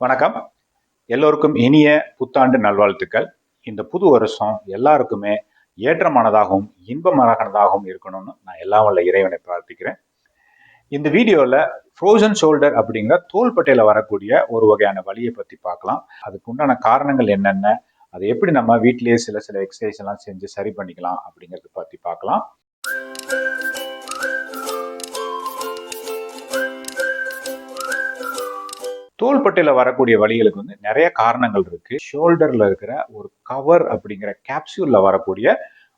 வணக்கம். எல்லோருக்கும் இனிய புத்தாண்டு நல்வாழ்த்துக்கள். இந்த புது வருஷம் எல்லாருக்குமே ஏற்றமானதாகவும் இன்பமானதாகவும் இருக்கணும்னு நான் எல்லா வல்ல இறைவனை பிரார்த்திக்கிறேன். இந்த வீடியோவில் ஃப்ரோசன் ஷோல்டர் அப்படிங்கிற தோள்பட்டையில் வரக்கூடிய ஒரு வகையான வழியை பற்றி பார்க்கலாம். அதுக்கு உண்டான காரணங்கள் என்னென்ன அதை எப்படி நம்ம வீட்டிலேயே சில சில எக்ஸசைஸ் எல்லாம் செஞ்சு சரி பண்ணிக்கலாம் அப்படிங்கிறத பற்றி பார்க்கலாம். தோள்பட்டையில் வரக்கூடிய வழிகளுக்கு வந்து நிறைய காரணங்கள் இருக்கு. ஷோல்டரில் இருக்கிற ஒரு கவர் அப்படிங்கிற கேப்சியூலில் வரக்கூடிய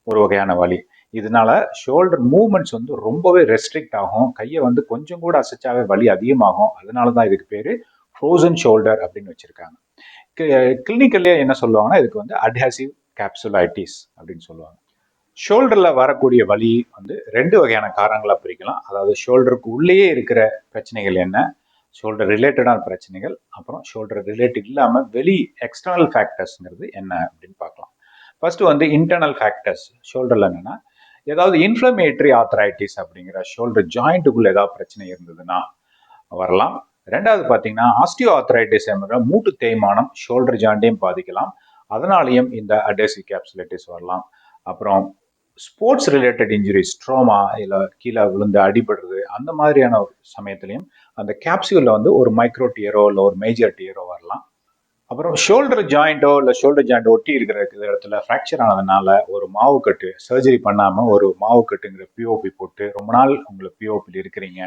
ஒரு வகையான வலி. இதனால ஷோல்டர் மூவ்மெண்ட்ஸ் வந்து ரொம்பவே ரெஸ்ட்ரிக்ட் ஆகும். கையை வந்து கொஞ்சம் கூட அசைச்சாவே வலி அதிகமாகும். அதனால தான் இதுக்கு பேர் ஃப்ரோசன் ஷோல்டர் அப்படின்னு வச்சுருக்காங்க. கிளினிக்கல்லே என்ன சொல்லுவாங்கன்னா இதுக்கு வந்து அட்ஹாசிவ் கேப்சுலைட்டிஸ் அப்படின்னு சொல்லுவாங்க. ஷோல்டரில் வரக்கூடிய வலி வந்து ரெண்டு வகையான காரணங்களாக பிரிக்கலாம். அதாவது ஷோல்டருக்கு உள்ளேயே இருக்கிற பிரச்சனைகள் என்ன? ஷோல்டர் ரிலேட்டடான பிரச்சனைகள் அப்புறம் ஷோல்டர் ரிலேட்டட் இல்லாமல் வெளி எக்ஸ்டர்னல் ஃபேக்டர்ஸ்ங்கிறது என்ன அப்படின்னு பார்க்கலாம். ஃபர்ஸ்ட் வந்து இன்டர்னல் ஃபேக்டர்ஸ் ஷோல்டரில் என்னென்னா ஏதாவது இன்ஃப்ளமேட்டரி ஆத்தரைட்டிஸ் அப்படிங்கிற ஷோல்டர் ஜாயிண்ட்டுக்குள்ளே ஏதாவது பிரச்சனை இருந்ததுன்னா வரலாம். ரெண்டாவது பார்த்தீங்கன்னா ஆஸ்டியோ ஆத்தரைட்டிஸ் என்கிற மூட்டு தேய்மானம் ஷோல்டர் ஜாயிண்ட்டையும் பாதிக்கலாம். அதனாலையும் இந்த அடேசி கேப்சுலைட்டிஸ் வரலாம். அப்புறம் ஸ்போர்ட்ஸ் ரிலேட்டட் இன்ஜுரிஸ் ஸ்ட்ரோமா இல்லை கீழே விழுந்து அடிபடுறது அந்த மாதிரியான ஒரு சமயத்துலையும் அந்த கேப்சியூலில் வந்து ஒரு மைக்ரோ டியரோ இல்லை ஒரு மேஜர் டியரோ வரலாம். அப்புறம் ஷோல்டர் ஜாயிண்ட்டோ இல்லை ஷோல்டர் ஜாயிண்ட் ஒட்டி இருக்கிற இடத்துல ஃப்ராக்சர் ஆனதுனால ஒரு மாவு கட்டு சர்ஜரி பண்ணாமல் ஒரு மாவு கட்டுங்கிற பிஓபி போட்டு ரொம்ப நாள் உங்களை பிஓபியில் இருக்கிறீங்க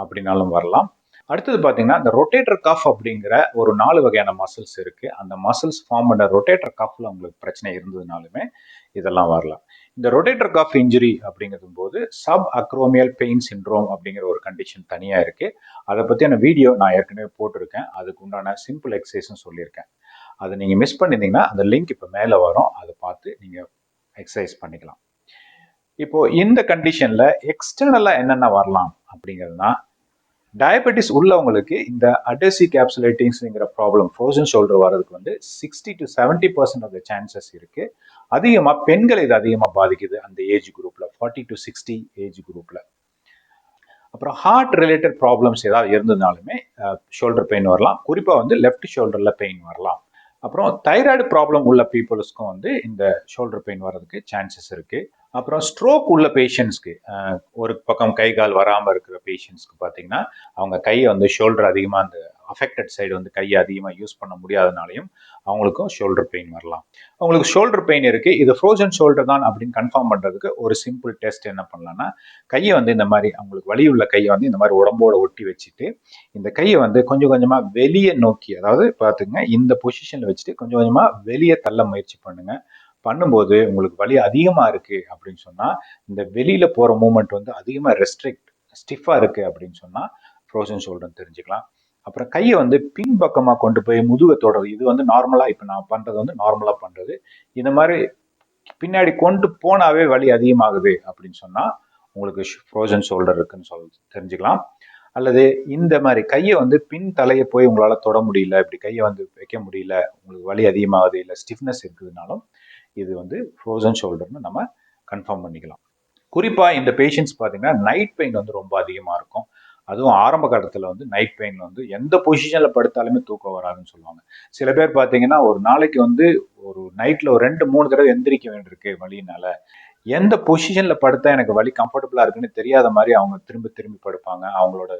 அப்படின்னாலும் வரலாம். அடுத்தது பார்த்தீங்கன்னா இந்த ரொட்டேட்டர் கஃப் அப்படிங்கிற ஒரு நாலு வகையான மசில்ஸ் இருக்குது அந்த மசில்ஸ் ஃபார்ம் பண்ண ரொட்டேட்டர் கஃப்பில் உங்களுக்கு பிரச்சனை இருந்ததுனாலுமே இதெல்லாம் வரலாம். இந்த ரொட்டேட்டர் கஃப் இன்ஜுரி அப்படிங்கிறது போது சப் அக்ரோமியல் பெயின் சின்ட்ரோம் அப்படிங்கிற ஒரு கண்டிஷன் தனியாக இருக்குது அதை பற்றியான வீடியோ நான் ஏற்கனவே போட்டிருக்கேன். அதுக்கு உண்டான சிம்பிள் எக்ஸசைஸும் சொல்லியிருக்கேன். அதை நீங்கள் மிஸ் பண்ணியிருந்தீங்கன்னா அந்த லிங்க் இப்போ மேலே வரும். அதை பார்த்து நீங்கள் எக்ஸசைஸ் பண்ணிக்கலாம். இப்போ இந்த கண்டிஷனில் எக்ஸ்டர்னலாக என்னென்ன வரலாம் அப்படிங்கிறதுனா டயபெட்டிஸ் உள்ளவங்களுக்கு இந்த அடசி கேப்சுலைட்டிங்ஸ்ங்கிற ப்ராப்ளம் ஃப்ரோசன் ஷோல்டர் வர்றதுக்கு வந்து sixty to seventy percent of the chances இருக்கு. அதிகமாக பெண்கள் இது அதிகமாக பாதிக்குது அந்த ஏஜ் குரூப்பில் ஃபார்ட்டி டு சிக்ஸ்டி ஏஜ் குரூப்பில் அப்புறம் ஹார்ட் ரிலேட்டட் ப்ராப்ளம்ஸ் ஏதாவது இருந்ததுனாலுமே ஷோல்டர் பெயின் வரலாம். குறிப்பாக வந்து லெஃப்ட் ஷோல்டரில் பெயின் வரலாம். அப்புறம் தைராய்டு ப்ராப்ளம் உள்ள பீப்புள்ஸ்க்கும் வந்து இந்த ஷோல்டர் பெயின் வர்றதுக்கு சான்சஸ் இருக்குது அப்புறம் ஸ்ட்ரோக் உள்ள பேஷண்ட்ஸ்க்கு ஒரு பக்கம் கை கால் வராமல் இருக்கிற பேஷண்ட்ஸ்க்கு பார்த்தீங்கன்னா அவங்க கையை வந்து ஷோல்டர் அதிகமாக அந்த அஃபெக்டட் சைடு வந்து கையை அதிகமாக யூஸ் பண்ண முடியாதனாலையும் அவங்களுக்கும் ஷோல்டர் பெயின் வரலாம். அவங்களுக்கு ஷோல்டர் பெயின் இருக்குது இது ஃப்ரோசன் ஷோல்டர் தான் அப்படின்னு கன்ஃபார்ம் பண்ணுறதுக்கு ஒரு சிம்பிள் டெஸ்ட் என்ன பண்ணலான்னா கையை வந்து இந்த மாதிரி அவங்களுக்கு வலி உள்ள கையை வந்து இந்த மாதிரி உடம்போட ஒட்டி வச்சுட்டு இந்த கையை வந்து கொஞ்சம் கொஞ்சமாக வெளியே நோக்கி அதாவது பார்த்துங்க இந்த பொசிஷனில் வச்சுட்டு கொஞ்சம் கொஞ்சமாக வெளியே தள்ள முயற்சி பண்ணுங்கள் பண்ணும்போது உங்களுக்கு வலி அதிகமாக இருக்குது அப்படின்னு சொன்னால் இந்த வெளியில் போகிற மூமெண்ட் வந்து அதிகமாக ரெஸ்ட்ரிக்ட் ஸ்டிஃபாக இருக்குது அப்படின்னு சொன்னால் ஃப்ரோசன் ஷோல்டர்னு தெரிஞ்சுக்கலாம். அப்புறம் கையை வந்து பின் பக்கமாக கொண்டு போய் முதுகை தொடருது இது வந்து நார்மலாக இப்போ நான் பண்ணுறது வந்து நார்மலாக பண்ணுறது இந்த மாதிரி பின்னாடி கொண்டு போனாவே வலி அதிகமாகுது அப்படின்னு சொன்னால் உங்களுக்கு ஃப்ரோசன் ஷோல்டர் இருக்குன்னு சொல் தெரிஞ்சுக்கலாம். அல்லது இந்த மாதிரி கையை வந்து பின் தலையை போய் உங்களால் தொட முடியல இப்படி கையை வந்து வைக்க முடியல உங்களுக்கு வலி அதிகமாகுது இல்லை ஸ்டிஃப்னஸ் இருக்குதுனாலும் இது வந்து ஃப்ரோசன் ஷோல்டர்னு நம்ம கன்ஃபார்ம் பண்ணிக்கலாம். குறிப்பாக இந்த பேஷண்ட்ஸ் பார்த்தீங்கன்னா நைட் பெயின் வந்து ரொம்ப அதிகமாக இருக்கும். அதுவும் ஆரம்ப காலத்தில் வந்து நைட் பெயின் வந்து எந்த பொசிஷனில் படுத்தாலுமே தூக்கம் வராதுன்னு சொல்லுவாங்க. சில பேர் பார்த்தீங்கன்னா ஒரு நாளைக்கு வந்து ஒரு நைட்டில் ஒரு ரெண்டு மூணு தடவை எந்திரிக்க வேண்டியிருக்கு வழியினால எந்த பொசிஷனில் படுத்தா எனக்கு வழி கம்ஃபர்டபுளாக இருக்குன்னு தெரியாத மாதிரி அவங்க திரும்ப திரும்பி படுப்பாங்க. அவங்களோட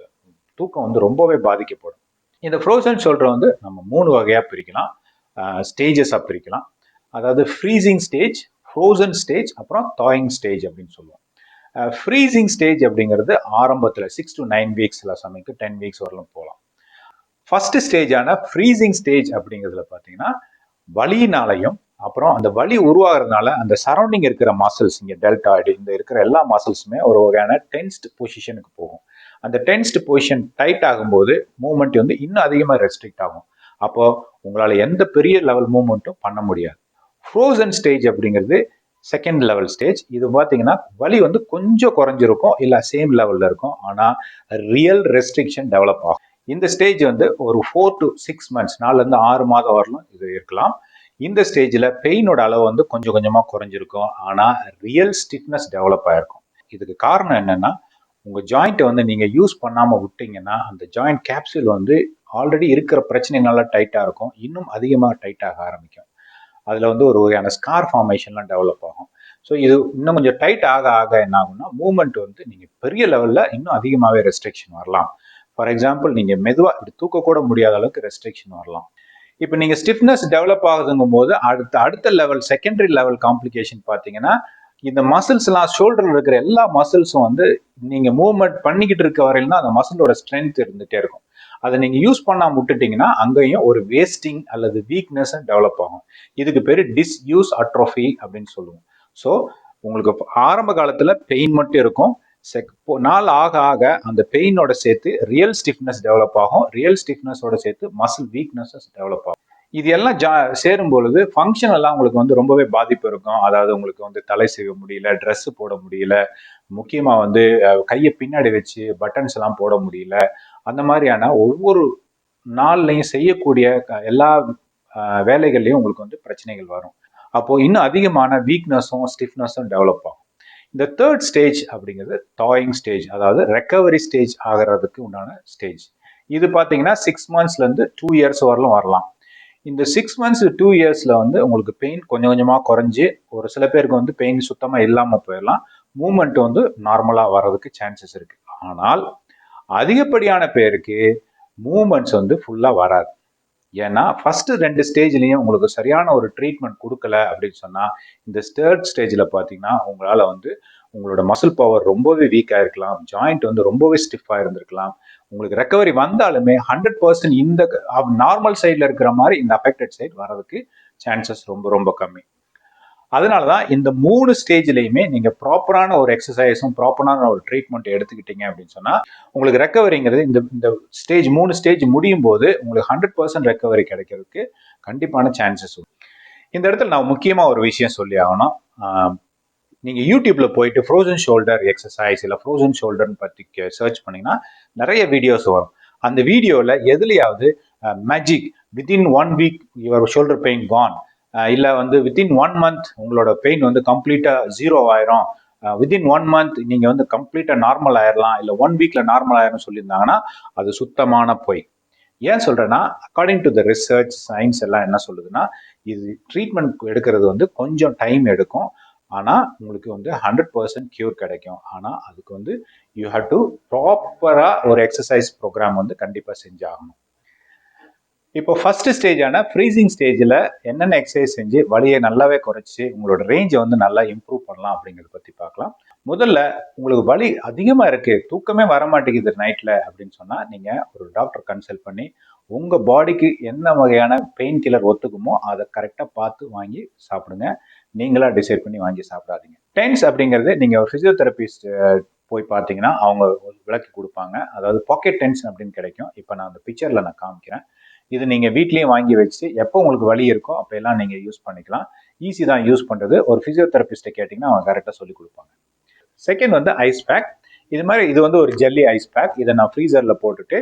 தூக்கம் வந்து ரொம்பவே பாதிக்கப்படும். இந்த ஃப்ரோசன் ஷோல்டரை வந்து நம்ம மூணு வகையாக பிரிக்கலாம். ஸ்டேஜஸாக பிரிக்கலாம். அதாவது ஃப்ரீசிங் ஸ்டேஜ் ஃப்ரோசன் ஸ்டேஜ் அப்புறம் தாயிங் ஸ்டேஜ் அப்படின்னு சொல்லுவோம். ஃப்ரீசிங் ஸ்டேஜ் அப்படிங்கிறது ஆரம்பத்தில் சிக்ஸ் டு நைன் வீக்ஸில் சில டென் வீக்ஸ் வரலும் போகலாம். ஃபஸ்ட்டு ஸ்டேஜான ஃப்ரீசிங் ஸ்டேஜ் அப்படிங்கிறதுல பார்த்தீங்கன்னா வலியினாலையும் அப்புறம் அந்த வலி உருவாகிறதுனால அந்த சரௌண்டிங் இருக்கிற மசில்ஸ் இங்கே டெல்டாய்டு இந்த இருக்கிற எல்லா மசில்ஸுமே ஒரு வகையான டென்ஸ்ட் பொசிஷனுக்கு போகும். அந்த டென்ஸ்ட் பொசிஷன் டைட் ஆகும்போது மூமெண்ட் வந்து இன்னும் அதிகமாக ரெஸ்ட்ரிக்ட் ஆகும். அப்போது உங்களால் எந்த பெரிய லெவல் மூமெண்ட்டும் பண்ண முடியாது. ஃப்ரோசன் ஸ்டேஜ் அப்படிங்கிறது செகண்ட் லெவல் ஸ்டேஜ் இது பார்த்தீங்கன்னா வலி வந்து கொஞ்சம் குறைஞ்சிருக்கும். இல்லை சேம் லெவலில் இருக்கும். ஆனால் ரியல் ரெஸ்ட்ரிக்ஷன் டெவலப் ஆகும். இந்த ஸ்டேஜ் வந்து ஒரு ஃபோர் டு சிக்ஸ் மந்த்ஸ் நாலுலேருந்து ஆறு மாதம் வரலும் இது இருக்கலாம். இந்த ஸ்டேஜில் பெயினோட அளவு வந்து கொஞ்சம் கொஞ்சமாக குறைஞ்சிருக்கும். ஆனால் ரியல் ஸ்டிஃப்னஸ் டெவலப் ஆகிருக்கும் இதுக்கு காரணம் என்னென்னா உங்கள் ஜாயிண்ட்டை வந்து நீங்கள் யூஸ் பண்ணாமல் விட்டீங்கன்னா அந்த ஜாயிண்ட் கேப்சூல் வந்து ஆல்ரெடி இருக்கிற பிரச்சனை நல்லா டைட்டாக இருக்கும். இன்னும் அதிகமாக டைட்டாக ஆரம்பிக்கும். அதில் வந்து ஒரு வகையான ஸ்கார் ஃபார்மேஷன்லாம் டெவலப் ஆகும். ஸோ இது இன்னும் கொஞ்சம் டைட் ஆக ஆக என்ன ஆகும்னா மூமெண்ட் வந்து நீங்கள் பெரிய லெவலில் இன்னும் அதிகமாகவே ரெஸ்ட்ரிக்ஷன் வரலாம். ஃபார் எக்ஸாம்பிள் நீங்கள் மெதுவாக இப்படி தூக்கக்கூட முடியாத அளவுக்கு ரெஸ்ட்ரிக்ஷன் வரலாம். இப்போ நீங்கள் ஸ்டிஃப்னஸ் டெவலப் ஆகுதுங்கும் போது அடுத்த அடுத்த லெவல் செகண்டரி லெவல் காம்ப்ளிகேஷன் பார்த்தீங்கன்னா இந்த மசில்ஸ்லாம் ஷோல்டரில் இருக்கிற எல்லா மசில்ஸும் வந்து நீங்கள் மூவ்மெண்ட் பண்ணிக்கிட்டு இருக்க வரையிலும் தான் அந்த மசிலோட ஸ்ட்ரென்த் இருந்துகிட்டே இருக்கும். அதை நீங்கள் யூஸ் பண்ணாம விட்டுட்டிங்கன்னா அங்கேயும் ஒரு வேஸ்டிங் அல்லது வீக்னஸ் டெவலப் ஆகும். இதுக்கு பேர் டிஸ்யூஸ் அட்ரோஃபி அப்படின்னு சொல்லுவோம். ஸோ உங்களுக்கு ஆரம்ப காலத்தில் பெயின் மட்டும் இருக்கும். செக் நாள் ஆக ஆக அந்த பெயினோட சேர்த்து ரியல் ஸ்டிஃப்னஸ் டெவலப் ஆகும். ரியல் ஸ்டிஃப்னஸோட சேர்த்து மசில் வீக்னஸஸ் டெவலப் ஆகும். இது எல்லாம் ஜா சேரும் பொழுது ஃபங்க்ஷன் எல்லாம் உங்களுக்கு வந்து ரொம்பவே பாதிப்பு இருக்கும். அதாவது உங்களுக்கு வந்து தலை செய்ய முடியல ட்ரெஸ் போட முடியல முக்கியமாக வந்து கையை பின்னாடி வச்சு பட்டன்ஸ் எல்லாம் போட முடியல அந்த மாதிரியான ஒவ்வொரு நாள்லையும் செய்யக்கூடிய எல்லா வேலைகள்லையும் உங்களுக்கு வந்து பிரச்சனைகள் வரும். அப்போ இன்னும் அதிகமான வீக்னஸும் ஸ்டிஃப்னஸும் டெவலப் ஆகும். இந்த தேர்ட் ஸ்டேஜ் அப்படிங்கிறது டாயிங் ஸ்டேஜ் அதாவது ரெக்கவரி ஸ்டேஜ் ஆகிறதுக்கு உண்டான ஸ்டேஜ் இது பார்த்தீங்கன்னா சிக்ஸ் மந்த்ஸ்லேருந்து டூ இயர்ஸ் வரலும் வரலாம். இந்த சிக்ஸ் மந்த்ஸ் டூ இயர்ஸில் வந்து உங்களுக்கு பெயின் கொஞ்சம் கொஞ்சமாக குறைஞ்சி ஒரு சில பேருக்கு வந்து பெயின் சுத்தமாக இல்லாமல் போயிடலாம். மூமெண்ட் வந்து நார்மலாக வர்றதுக்கு சான்சஸ் இருக்குது ஆனால் அதிகப்படியான பேருக்கு மூமெண்ட்ஸ் வந்து ஃபுல்லாக வராது. ஏன்னா ஃபர்ஸ்ட் ரெண்டு ஸ்டேஜ்லேயும் உங்களுக்கு சரியான ஒரு ட்ரீட்மெண்ட் கொடுக்கல அப்படின்னு சொன்னால் இந்த தேர்ட் ஸ்டேஜில் பார்த்தீங்கன்னா உங்களால் வந்து உங்களோட மசில் பவர் ரொம்பவே வீக்காக இருக்கலாம் ஜாயிண்ட் வந்து ரொம்பவே ஸ்டிஃபாக இருந்திருக்கலாம் உங்களுக்கு ரெக்கவரி வந்தாலுமே ஹண்ட்ரட் பர்சன்ட் இந்த நார்மல் சைடில் இருக்கிற மாதிரி இந்த அஃபெக்டட் சைடு வர்றதுக்கு சான்சஸ் ரொம்ப ரொம்ப கம்மி. அதனால தான் இந்த மூணு ஸ்டேஜ்லையுமே நீங்கள் ப்ராப்பரான ஒரு எக்ஸசைஸும் ப்ராப்பரான ஒரு ட்ரீட்மெண்ட் எடுத்துக்கிட்டீங்க அப்படின்னு சொன்னால் உங்களுக்கு ரெக்கவரிங்கிறது இந்த இந்த ஸ்டேஜ் மூணு ஸ்டேஜ் முடியும் போது உங்களுக்கு ஹண்ட்ரட் பர்சன்ட் ரெக்கவரி கிடைக்கிறதுக்கு கண்டிப்பான சான்சஸ் இந்த இடத்துல நான் முக்கியமாக ஒரு விஷயம் சொல்லி ஆகணும். நீங்கள் யூடியூப்பில் போயிட்டு ஃப்ரோசன் ஷோல்டர் எக்ஸசைஸ் இல்லை ஃப்ரோசன் ஷோல்டர்னு பற்றி சர்ச் பண்ணிங்கன்னா நிறைய வீடியோஸ் வரும். அந்த வீடியோவில் எதுலையாவது magic within one week your shoulder pain can இல்லை வந்து வித்தின் ஒன் மந்த் உங்களோட பெயின் வந்து கம்ப்ளீட்டாக ஜீரோ ஆயிரும். வித்தின் ஒன் மந்த் நீங்கள் வந்து கம்ப்ளீட்டாக நார்மல் ஆயிரலாம். இல்லை ஒன் வீக்கில் நார்மல் ஆயிரும் சொல்லியிருந்தாங்கன்னா அது சுத்தமான பொய். ஏன் சொல்கிறேன்னா according to the research science எல்லாம் என்ன சொல்லுதுன்னா இது ட்ரீட்மெண்ட் எடுக்கிறது வந்து கொஞ்சம் டைம் எடுக்கும். ஆனால் உங்களுக்கு வந்து ஹண்ட்ரட் பர்சன்ட் க்யூர் கிடைக்கும். ஆனால் அதுக்கு வந்து யூ ஹேவ் டு ப்ராப்பராக ஒரு எக்ஸசைஸ் ப்ரோக்ராம் வந்து கண்டிப்பாக செஞ்சாகணும். இப்போ ஃபர்ஸ்ட் ஸ்டேஜான ஃப்ரீசிங் ஸ்டேஜில் என்னென்ன எக்ஸசைஸ் செஞ்சு வலியை நல்லாவே குறைச்சி உங்களோட ரேஞ்சை வந்து நல்லா இம்ப்ரூவ் பண்ணலாம் அப்படிங்கிறத பற்றி பார்க்கலாம். முதல்ல உங்களுக்கு வலி அதிகமாக இருக்குது தூக்கமே வர மாட்டேங்குது நைட்டில் அப்படின்னு சொன்னால் நீங்கள் ஒரு டாக்டர் கன்சல்ட் பண்ணி உங்கள் பாடிக்கு என்ன வகையான பெயின் கில்லர் ஒத்துக்குமோ அதை கரெக்டாக பார்த்து வாங்கி சாப்பிடுங்க. நீங்களாக டிசைட் பண்ணி வாங்கி சாப்பிடாதீங்க. டென்ஸ் அப்படிங்கிறது நீங்கள் ஒரு ஃபிசியோதெரபிஸ்ட் போய் பார்த்தீங்கன்னா அவங்க விளக்கி கொடுப்பாங்க. அதாவது பாக்கெட் டென்ஸ் அப்படின்னு கிடைக்கும். இப்போ நான் அந்த பிக்சரில் நான் காமிக்கிறேன். இது நீங்கள் வீட்லேயும் வாங்கி வச்சு எப்போ உங்களுக்கு வலி இருக்கோ அப்போ எல்லாம் நீங்கள் யூஸ் பண்ணிக்கலாம். ஈஸி தான் யூஸ் பண்ணுறது ஒரு ஃபிசியோதெரபிஸ்ட்டை கேட்டிங்கன்னா அவங்க கரெக்டாக சொல்லி கொடுப்பாங்க. செகண்ட் வந்து ஐஸ் பேக் இது மாதிரி இது வந்து ஒரு ஜெல்லி ஐஸ் பேக் இதை நான் ஃப்ரீசரில் போட்டுட்டு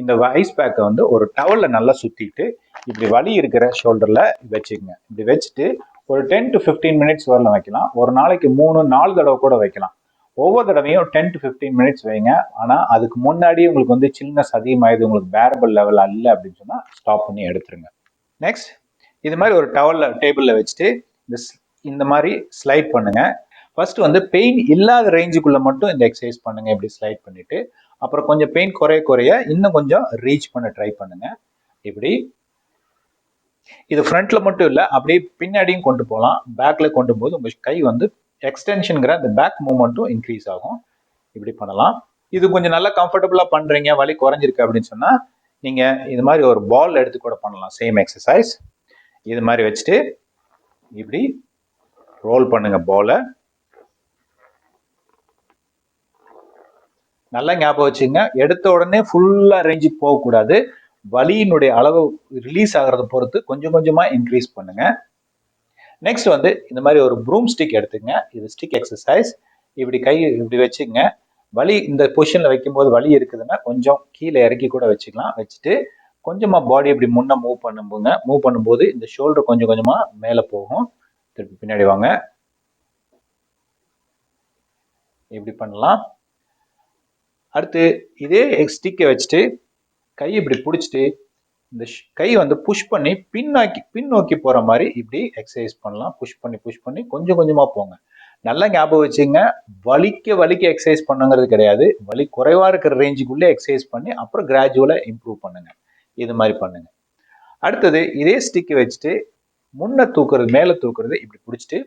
இந்த ஐஸ் பேக்கை வந்து ஒரு டவலில் நல்லா சுற்றிட்டு இப்படி வலி இருக்கிற ஷோல்டரில் வச்சுக்கங்க. இப்படி வச்சுட்டு ஒரு டென் டு ஃபிஃப்டீன் மினிட்ஸ் வரல வைக்கலாம். ஒரு நாளைக்கு மூணு நாலு தடவை கூட வைக்கலாம். ஒவ்வொரு தடவையும் டென் டு ஃபிஃப்டீன் மினிட்ஸ் வைங்க. ஆனால் அதுக்கு முன்னாடியே உங்களுக்கு வந்து சில்னஸ் அதிகமாகுது உங்களுக்கு பேரபிள் லெவல் அல்ல அப்படின்னு சொன்னால் ஸ்டாப் பண்ணி எடுத்துருங்க. நெக்ஸ்ட் இது மாதிரி ஒரு டவலில் டேபிளில் வச்சுட்டு இந்த ஸ்- இந்த மாதிரி ஸ்லைட் பண்ணுங்க. ஃபர்ஸ்ட் வந்து பெயின் இல்லாத ரேஞ்சுக்குள்ளே மட்டும் இந்த எக்ஸசைஸ் பண்ணுங்க இப்படி ஸ்லைட் பண்ணிட்டு. அப்புறம் கொஞ்சம் பெயின் குறைய குறைய இன்னும் கொஞ்சம் ரீச் பண்ண ட்ரை பண்ணுங்க. இப்படி. இது ஃப்ரண்ட்ல மட்டும் இல்லை அப்படியே பின்னாடியும் கொண்டு போகலாம். பேக்ல கொண்டு போது உங்க கை வந்து எக்ஸ்டென்ஷனுங்கிற அந்த பேக் மூமெண்ட்டும் இன்க்ரீஸ் ஆகும். இப்படி பண்ணலாம். இது கொஞ்சம் நல்லா கம்ஃபர்டபுளாக பண்ணுறீங்க வலி குறைஞ்சிருக்கு அப்படின்னு சொன்னால் நீங்கள் இது மாதிரி ஒரு பால் எடுத்து கூட பண்ணலாம். சேம் எக்ஸசைஸ் இது மாதிரி வச்சுட்டு இப்படி ரோல் பண்ணுங்க பாலை நல்லா ஞாபகம் வச்சுங்க. எடுத்த உடனே ஃபுல்லாக ரேஞ்சுக்கு போகக்கூடாது. வலியினுடைய அளவு ரிலீஸ் ஆகிறத பொறுத்து கொஞ்சம் கொஞ்சமாக இன்க்ரீஸ் பண்ணுங்கள் நெக்ஸ்ட் வந்து இந்த மாதிரி ஒரு ப்ரூம் ஸ்டிக் எடுத்துங்க இது ஸ்டிக் எக்ஸசைஸ் இப்படி கை இப்படி வச்சுங்க. வலி இந்த பொசிஷனில் வைக்கும்போது வலி இருக்குதுன்னா கொஞ்சம் கீழே இறக்கி கூட வச்சுக்கலாம். வச்சுட்டு கொஞ்சமாக பாடி இப்படி முன்னே மூவ் பண்ணும்போங்க. மூவ் பண்ணும்போது இந்த ஷோல்டர் கொஞ்சம் கொஞ்சமாக மேலே போகும். திருப்பி பின்னாடி வாங்க. இப்படி பண்ணலாம். அடுத்து இதே ஸ்டிக்கை வச்சுட்டு கை இப்படி பிடிச்சிட்டு இந்த ஷ்- கை வந்து புஷ் பண்ணி பின்னோக்கி பின்னோக்கி போற மாதிரி இப்படி எக்ஸசைஸ் பண்ணலாம். புஷ் பண்ணி புஷ் பண்ணி கொஞ்சம் கொஞ்சமா போங்க. நல்லா ஞாபகம் வச்சுங்க. வலிக்க வலிக்க எக்ஸசைஸ் பண்ணுங்கிறது கிடையாது. வலி குறைவா இருக்கிற ரேஞ்சுக்குள்ளே எக்ஸசைஸ் பண்ணி அப்புறம் கிராஜுவலா இம்ப்ரூவ் பண்ணுங்க. இது மாதிரி பண்ணுங்க. அடுத்தது இதே ஸ்டிக்கை வச்சுட்டு முன்ன தூக்குறது மேலே தூக்குறது இப்படி பிடிச்சிட்டு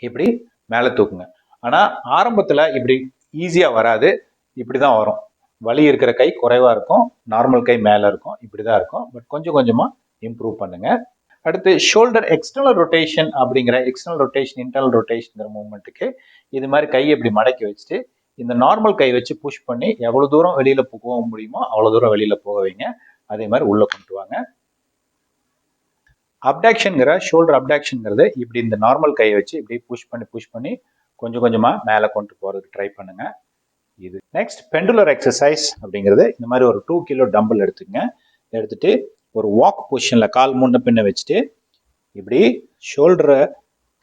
இப்படி மேலே தூக்குங்க. ஆனால் ஆரம்பத்தில் இப்படி ஈஸியாக வராது. இப்படி தான் வரும். வலி இருக்கிற கை குறைவாக இருக்கும். நார்மல் கை மேலே இருக்கும். இப்படி தான் இருக்கும். பட் கொஞ்சம் கொஞ்சமாக இம்ப்ரூவ் பண்ணுங்கள் அடுத்து ஷோல்டர் எக்ஸ்டர்னல் ரொட்டேஷன் அப்படிங்கிற எக்ஸ்டர்னல் ரொட்டேஷன் இன்டர்னல் ரொட்டேஷன்ங்கிற மூமெண்ட்டுக்கு இது மாதிரி கையை இப்படி மடக்கி வச்சுட்டு இந்த நார்மல் கை வச்சு புஷ் பண்ணி எவ்வளோ தூரம் வெளியில் போக முடியுமோ அவ்வளோ தூரம் வெளியில் போக வைங்க. அதே மாதிரி உள்ளே கொண்டு வாங்க. அப்டாக்ஷனுங்கிற ஷோல்டர் அப்டாக்ஷனுங்கிறது இப்படி இந்த நார்மல் கையை வச்சு இப்படி புஷ் பண்ணி புஷ் பண்ணி கொஞ்சம் கொஞ்சமாக மேலே கொண்டு போகிறதுக்கு ட்ரை பண்ணுங்கள் இது. நெக்ஸ்ட் பெண்டுலர் எக்ஸசைஸ் அப்படிங்கிறது இந்த மாதிரி ஒரு டூ கிலோ டம்பிள் எடுத்துக்கங்க. எடுத்துட்டு ஒரு வாக் பொசிஷனில் கால் முன்ன பின்ன வச்சுட்டு இப்படி ஷோல்டரை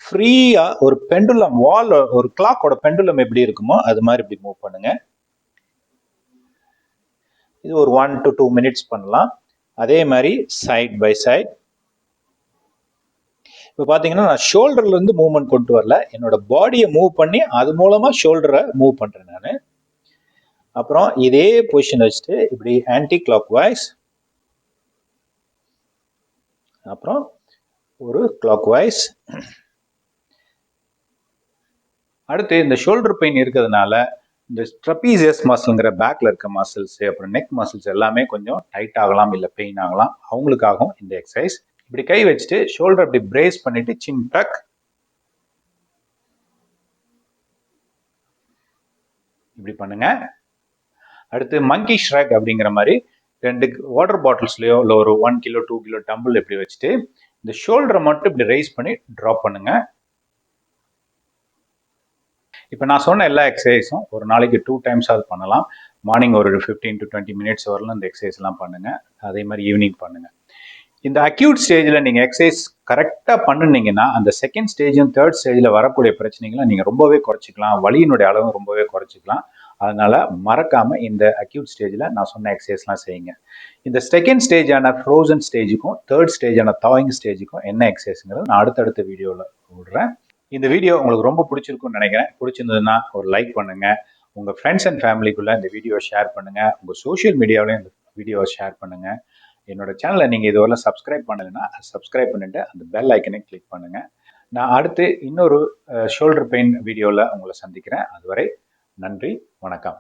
ஃப்ரீயாக ஒரு பெண்டுலம் வால் ஒரு கிளாக்கோட பெண்டுலம் எப்படி இருக்குமோ அது மாதிரி இப்படி மூவ் பண்ணுங்க. இது ஒரு ஒன் டு டூ மினிட்ஸ் பண்ணலாம். அதே மாதிரி சைட் பை சைட் இப்போ பார்த்தீங்கன்னா நான் ஷோல்டர்லேருந்து மூவ்மெண்ட் கொண்டு வரல. என்னோட பாடியை மூவ் பண்ணி அது மூலமாக ஷோல்டரை மூவ் பண்ணுறேன் நான். அப்புறம் இதே பொசிஷன் வச்சுட்டு இப்படி ஆன்டி கிளாக் வாய்ஸ் அப்புறம் ஒரு கிளாக் வாய்ஸ் அடுத்து இந்த ஷோல்டர் பெயின் இருக்கிறதுனால இந்த ட்ரப்பீசியஸ் மசில்ங்கிற பேக்கில் இருக்க மசில்ஸ் அப்புறம் நெக் மசில்ஸ் எல்லாமே கொஞ்சம் டைட் ஆகலாம் இல்லை பெயின் ஆகலாம். அவங்களுக்காகவும் இந்த எக்ஸசைஸ் இப்படி கை வச்சுட்டு ஷோல்டர் இப்படி பிரேஸ் பண்ணிட்டு சின் டக் இப்படி பண்ணுங்க. அடுத்து மங்கி ஷ்ராக் அப்படிங்கிற மாதிரி ரெண்டு வாட்டர் பாட்டில்ஸ்லையோ இல்லை ஒரு one kilo two kilo dumbbell இப்படி வச்சுட்டு இந்த ஷோல்டரை மட்டும் இப்படி ரைஸ் பண்ணி ட்ராப் பண்ணுங்க. இப்போ நான் சொன்ன எல்லா எக்ஸசைஸும் ஒரு நாளைக்கு டூ டைம்ஸ் அது பண்ணலாம். மார்னிங் ஒரு ஃபிஃப்டீன் டு டுவெண்ட்டி மினிட்ஸ் வரலாம் இந்த எக்ஸசைஸ்லாம் பண்ணுங்கள் அதே மாதிரி ஈவினிங் பண்ணுங்கள் இந்த அக்யூட் ஸ்டேஜில் நீங்கள் எக்ஸசைஸ் கரெக்டாக பண்ணுனீங்கன்னா அந்த செகண்ட் ஸ்டேஜும் தேர்ட் ஸ்டேஜில் வரக்கூடிய பிரச்சனைகளை நீங்கள் ரொம்பவே குறைச்சிக்கலாம். வலியினுடைய அளவும் ரொம்பவே குறைச்சிக்கலாம். அதனால் மறக்காமல் இந்த அக்யூட் ஸ்டேஜில் நான் சொன்ன எக்ஸசைஸ்லாம் செய்யுங்க. இந்த செகண்ட் ஸ்டேஜான ஃப்ரோசன் ஸ்டேஜுக்கும் தேர்ட் ஸ்டேஜான தாயிங் ஸ்டேஜுக்கும் என்ன எக்ஸசைஸ்ங்கிறது நான் அடுத்தடுத்த வீடியோவில் விடுறேன் இந்த வீடியோ உங்களுக்கு ரொம்ப பிடிச்சிருக்கும்னு நினைக்கிறேன். பிடிச்சிருந்ததுன்னா ஒரு லைக் பண்ணுங்கள் உங்கள் ஃப்ரெண்ட்ஸ் அண்ட் ஃபேமிலிக்குள்ளே இந்த வீடியோ ஷேர் பண்ணுங்கள் உங்கள் சோஷியல் மீடியாவிலையும் இந்த வீடியோவை ஷேர் பண்ணுங்கள் என்னோட சேனலை நீங்கள் இதுவரை சப்ஸ்கிரைப் பண்ணலைன்னா சப்ஸ்கிரைப் பண்ணிட்டு அந்த பெல் ஐக்கனை கிளிக் பண்ணுங்கள் நான் அடுத்து இன்னொரு ஷோல்டர் பெயின் வீடியோவில் உங்களை சந்திக்கிறேன். அதுவரை நன்றி வணக்கம்.